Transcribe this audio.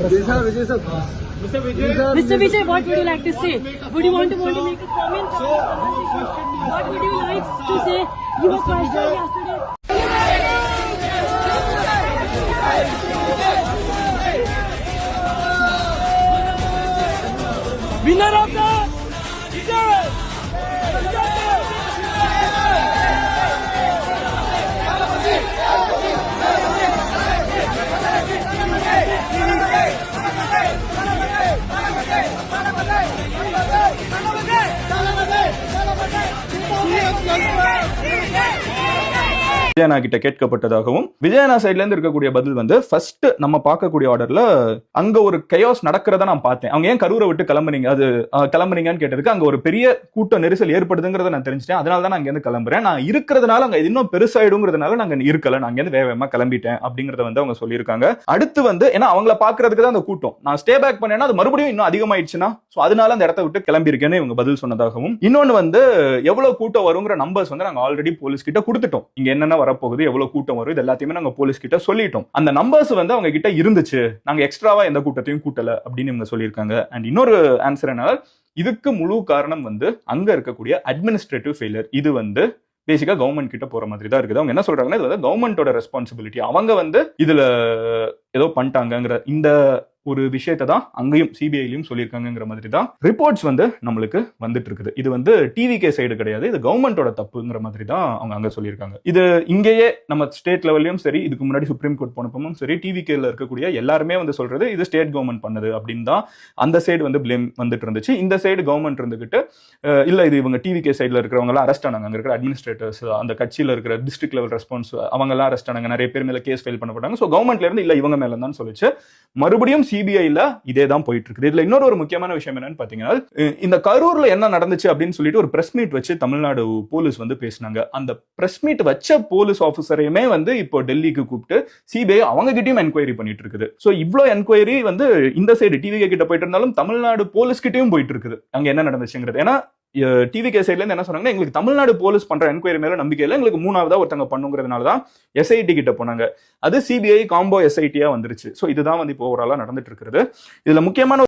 Mr. Vijay, Mr. Vijay, what would you like to say? Would you want to want to make a comment? What would you like to say? You were questioned yesterday. Winner of the Vijay! விஜயனா கிட்ட கேட்கப்பட்டதாகவும் விஜயனா சைட்ல இருந்து இருக்கக்கூடிய பதில் வந்து first நம்ம பார்க்கக்கூடிய ஆர்டர்ல அங்க ஒரு கயோஸ் நடக்கிறத நான் பார்த்தேன். அவங்க ஏன் கரூரை விட்டு கிளம்புறீங்க அது கிளம்புறீங்கன்னு கேட்டதுக்கு அங்க ஒரு பெரிய கூட்ட நெரிசல் ஏற்படுதுங்கிறத நான் தெரிஞ்சிட்டேன். அதனால தான் நான் இருந்து கிளம்புறேன். நான் இருக்கிறதுனால அங்க இன்னும் பெருசாயிடுங்கிறதுனால நாங்க இருக்கல. நான் இருந்து வேகமா கிளம்பிட்டேன் அப்படிங்கறத வந்து அவங்க சொல்லியிருக்காங்க. அடுத்து வந்து ஏன்னா அவங்கள பாக்குறதுக்கு தான் அந்த கூட்டம். நான் ஸ்டே பேக் பண்ணேன்னா அது மறுபடியும் இன்னும் அதிகமாயிடுச்சுன்னா சோ அதனால அந்த இடத்த விட்டு கிளம்பியிருக்கேன்னு இவங்க பதில் சொன்னதாகவும் இன்னொன்னு வந்து எவ்வளவு கூட்டம் வருங்கிற நம்பர்ஸ் வந்து நாங்க ஆல்ரெடி போலீஸ் கிட்ட கொடுத்துட்டோம். இங்க என்னென்ன வரப்போகுது எவ்வளவு கூட்டம் வரும் இது எல்லாத்தையுமே நாங்க போலீஸ் கிட்ட சொல்லிட்டோம். அந்த நம்பர்ஸ் வந்து அவங்க கிட்ட இருந்துச்சு. நாங்க எக்ஸ்ட்ராவா எந்த கூட்டத்தையும் கூட்டல அப்படின்னு இவங்க சொல்லியிருக்காங்க. அண்ட் இன்னொரு ஆன்சர் என்ன? இதுக்கு முழு காரணம் வந்து அங்க இருக்கக்கூடிய அட்மினிஸ்ட்ரேட்டிவ் ஃபெயிலியர் இது வந்து பேசிக்கா கவர்மெண்ட் கிட்ட போற மாதிரி தான் இருக்குது. அவங்க என்ன சொல்றாங்கன்னா இது வந்து கவர்மெண்டோட ரெஸ்பான்சிபிலிட்டி அவங்க வந்து இதுல ஏதோ பண்ணிட்டாங்கங்கிற இந்த ஒரு விஷயத்தை தான் அங்கேயும் சிபிஐலையும் சொல்லியிருக்காங்கிற மாதிரி தான் ரிப்போர்ட்ஸ் வந்து நம்மளுக்கு வந்துட்டு இருக்குது இது வந்து டிவிகே சைடு கிடையாது. இது கவர்மெண்டோட தப்புங்கிற மாதிரி தான் அவங்க அங்கே சொல்லியிருக்காங்க. இது இங்கேயே நம்ம ஸ்டேட் லெவல்லையும் சரி இதுக்கு முன்னாடி சுப்ரீம் கோர்ட் போனப்பமும் சரி டிவிகேல இருக்கக்கூடிய எல்லாருமே வந்து சொல்றது இது ஸ்டேட் கவர்மெண்ட் பண்ணது அப்படின்னு தான் அந்த சைடு வந்து பிளேம் வந்துட்டு இருந்துச்சு இந்த சைடு கவர்மெண்ட் இருந்துகிட்டு இல்லை இது இவங்க டிவிகே சைடில் இருக்கிறவங்க எல்லாம் அரெஸ்ட் ஆனாங்க. அங்கே இருக்கிற அட்மினிஸ்ட்ரேட்டர்ஸ் அந்த கட்சியில் இருக்கிற டிஸ்ட்ரிக்ட் லெவல் ரெஸ்பான்ஸ் அவங்க எல்லாம் அரெஸ்ட் ஆனாங்க. நிறைய பேர் மேலே கேஸ் ஃபைல் பண்ணப்பட்டாங்க. ஸோ கவர்மெண்ட்லேருந்து இல்லை இவங்க மேலே தான் சொல்லிச்சு. மறுபடியும் சிபிஐல இதே தான் போயிட்டு இருக்குது இதுல இன்னொரு ஒரு முக்கியமான விஷயம் என்னன்னு பாத்தீங்கன்னா இந்த கரூர்ல என்ன நடந்துச்சு அப்படின்னு சொல்லிட்டு ஒரு பிரஸ் மீட் வச்சு தமிழ்நாடு போலீஸ் வந்து பேசினாங்க. அந்த பிரஸ் மீட் வச்ச போலீஸ் ஆஃபீஸரையுமே வந்து இப்போ டெல்லிக்கு கூப்பிட்டு சிபிஐ அவங்க கிட்டயும் என்கொயரி பண்ணிட்டு இருக்குது சோ இவ்வளோ என்கொயரி வந்து இந்த சைடு டிவி கிட்ட போயிட்டு இருந்தாலும் தமிழ்நாடு போலீஸ் கிட்டயும் போயிட்டு இருக்குது அங்க என்ன நடந்துச்சுங்கிறது. ஏன்னா டிவி கே சைட்ல இருந்து என்ன சொன்னாங்கன்னா எங்களுக்கு தமிழ்நாடு போலீஸ் பண்ற என்கொயரி மேலே நம்பிக்கை இல்லை. எங்களுக்கு மூணாவதா ஒருத்தங்க பண்ணுங்கிறதுனால தான் எஸ்ஐடி கிட்ட போனாங்க. அது சிபிஐ காம்போ எஸ்ஐடியாக வந்துருச்சு. ஸோ இதுதான் வந்து இப்போ ஓவராலாக நடந்துட்டு இருக்கிறது. இதுல முக்கியமான